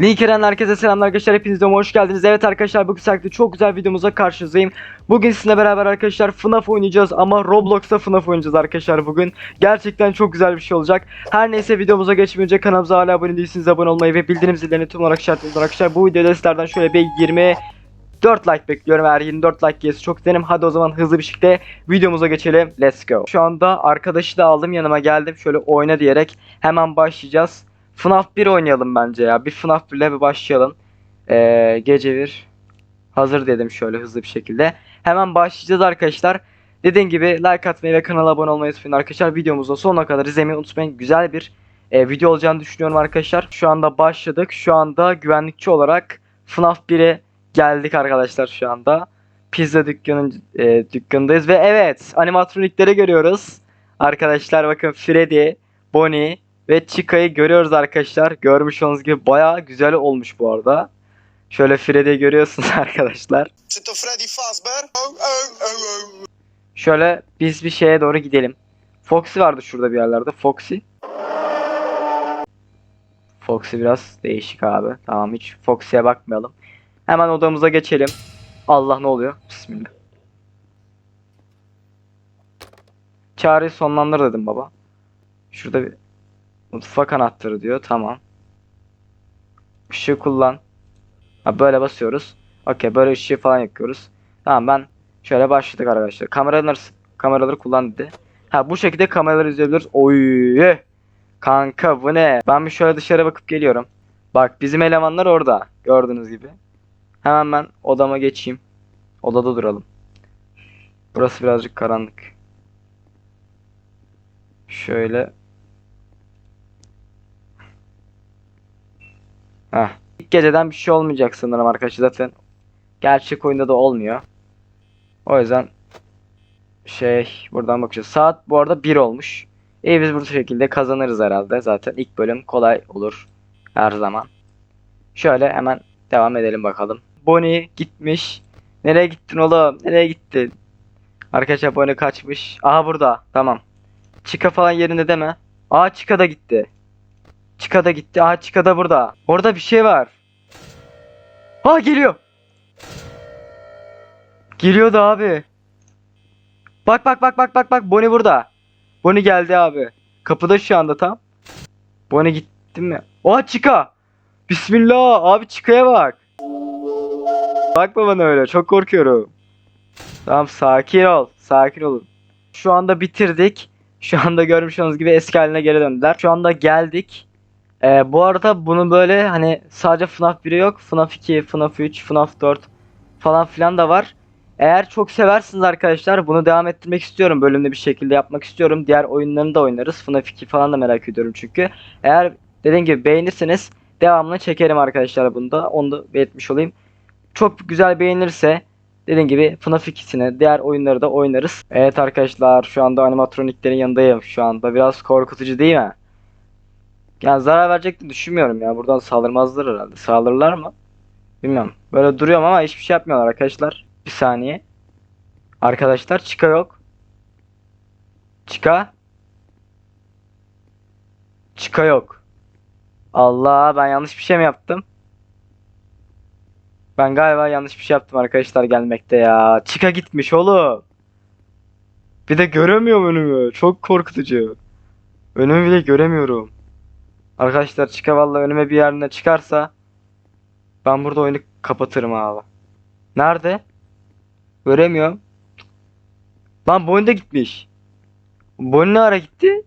Link eren herkese selamlar arkadaşlar hepiniz de hoş geldiniz. Evet arkadaşlar bugün sizlerle çok güzel videomuza karşınızdayım. Bugün sizinle beraber arkadaşlar FNAF oynayacağız ama Roblox'ta FNAF oynayacağız arkadaşlar bugün. Gerçekten çok güzel bir şey olacak. Her neyse videomuza geçmeden önce kanalımıza hala abone değilseniz abone olmayı ve bildirim zillerini tüm olarak işaretleyin arkadaşlar. Bu videoda sizlerden şöyle bir 20 4 like bekliyorum eğer 24 like gelirse çok derim. Hadi o zaman hızlı bir şekilde videomuza geçelim. Let's go. Şu anda arkadaşı da aldım yanıma geldim. Şöyle oyna diyerek hemen başlayacağız. FNAF 1 oynayalım bence ya. Bir FNAF 1 ile bir başlayalım. Ee, gece 1. Hazır dedim şöyle hızlı bir şekilde. Hemen başlayacağız arkadaşlar. Dediğim gibi like atmayı ve kanala abone olmayı unutmayın arkadaşlar. Videomuzun sonuna kadar izlemeyi unutmayın. Güzel bir e, video olacağını düşünüyorum arkadaşlar. Şu anda başladık. Şu anda güvenlikçi olarak FNAF 1'e geldik arkadaşlar şu anda. Pizza dükkanın e, dükkanındayız ve evet animatronikleri görüyoruz. Arkadaşlar bakın Freddy, Bonnie ve Chica'yı görüyoruz arkadaşlar. Görmüş olduğunuz gibi bayağı güzel olmuş bu arada. Şöyle Freddy'yi görüyorsunuz arkadaşlar. Freddy Fazbear. Şöyle biz bir şeye doğru gidelim. Foxy vardı şurada bir yerlerde. Foxy. Foxy biraz değişik abi. Tamam hiç Foxy'ye bakmayalım. Hemen odamıza geçelim. Allah ne oluyor? Bismillah. Çağrıyı sonlandır dedim baba. Şurada bir mutfak anahtarı diyor. Tamam. Işığı kullan. Ha, böyle basıyoruz. Okey böyle ışığı falan yakıyoruz. Tamam ben şöyle başladık arkadaşlar. Kameraları kameraları kullan dedi. Ha bu şekilde kameraları izleyebiliriz. Oy. Kanka bu ne? Ben bir şöyle dışarı bakıp geliyorum. Bak bizim elemanlar orada. Gördüğünüz gibi. Hemen ben odama geçeyim. Odada duralım. Burası birazcık karanlık. Şöyle. Heh. İlk geceden bir şey olmayacak sanırım arkadaşlar zaten. Gerçek oyunda da olmuyor. O yüzden şey buradan bakacağız. Saat bu arada 1 olmuş. İyi biz bu şekilde kazanırız herhalde. Zaten ilk bölüm kolay olur her zaman. Şöyle hemen devam edelim bakalım. Bonnie gitmiş. Nereye gittin oğlum? Nereye gittin? Arkadaşlar Bonnie kaçmış. Aha burada. Tamam. Chica falan yerinde deme. Aa Chica da gitti. Chica da gitti. Aa Chica da burada. Orada bir şey var. Aa geliyor. Geliyordu abi. Bak bak bak bak bak bak Bonnie burada. Bonnie geldi abi. Kapıda şu anda tam. Bonnie gitti mi? Aa Chica. Bismillah abi Chica'ya bak. Bakma bana öyle çok korkuyorum. Tamam sakin ol. Sakin olun. Şu anda bitirdik. Şu anda görmüş olduğunuz gibi eski haline geri döndüler. Şu anda geldik. Ee, bu arada bunu böyle hani sadece FNAF 1'i yok. FNAF 2, FNAF 3, FNAF 4 falan filan da var. Eğer çok seversiniz arkadaşlar bunu devam ettirmek istiyorum. Bölümde bir şekilde yapmak istiyorum. Diğer oyunlarını da oynarız. FNAF 2 falan da merak ediyorum çünkü. Eğer dediğim gibi beğenirseniz devamını çekerim arkadaşlar bunda. Onu da belirtmiş olayım. Çok güzel beğenirse dediğim gibi FNAF 2'sini diğer oyunları da oynarız. Evet arkadaşlar şu anda animatroniklerin yanındayım şu anda. Biraz korkutucu değil mi? Yani zarar verecek düşünmüyorum ya. Buradan saldırmazlar herhalde. Saldırırlar mı? Bilmiyorum. Böyle duruyorum ama hiçbir şey yapmıyorlar arkadaşlar. Bir saniye. Arkadaşlar çıka yok. Çıka. Çıka yok. Allah ben yanlış bir şey mi yaptım? Ben galiba yanlış bir şey yaptım arkadaşlar gelmekte ya. Çıka gitmiş oğlum. Bir de göremiyorum önümü. Çok korkutucu. Önümü bile göremiyorum. Arkadaşlar çıka vallahi önüme bir yerine çıkarsa ben burada oyunu kapatırım abi. Nerede? Göremiyorum. Lan Bonnie de gitmiş. Bonnie ne ara gitti?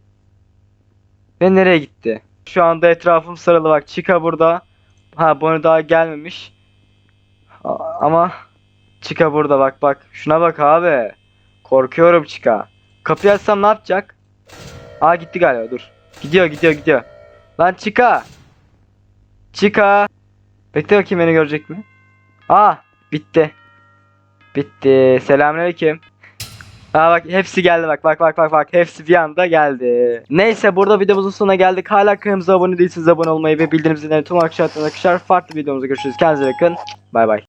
Ve nereye gitti? Şu anda etrafım sarılı bak. Chica burada. Ha Bonnie daha gelmemiş. Ama Chica burada bak bak. Şuna bak abi. Korkuyorum Chica. Kapıyı açsam ne yapacak? Aa gitti galiba dur. Gidiyor gidiyor gidiyor. Lan Chica. Chica. Bekle bakayım beni görecek mi? Aa bitti. Bitti. Selamünaleyküm. Aa bak hepsi geldi bak bak bak bak bak hepsi bir anda geldi. Neyse burada videomuzun sonuna geldik. Hala kanalımıza abone değilseniz abone olmayı ve bildirim zilini tüm arkadaşlar farklı videomuzda görüşürüz. Kendinize bakın. Bay bay.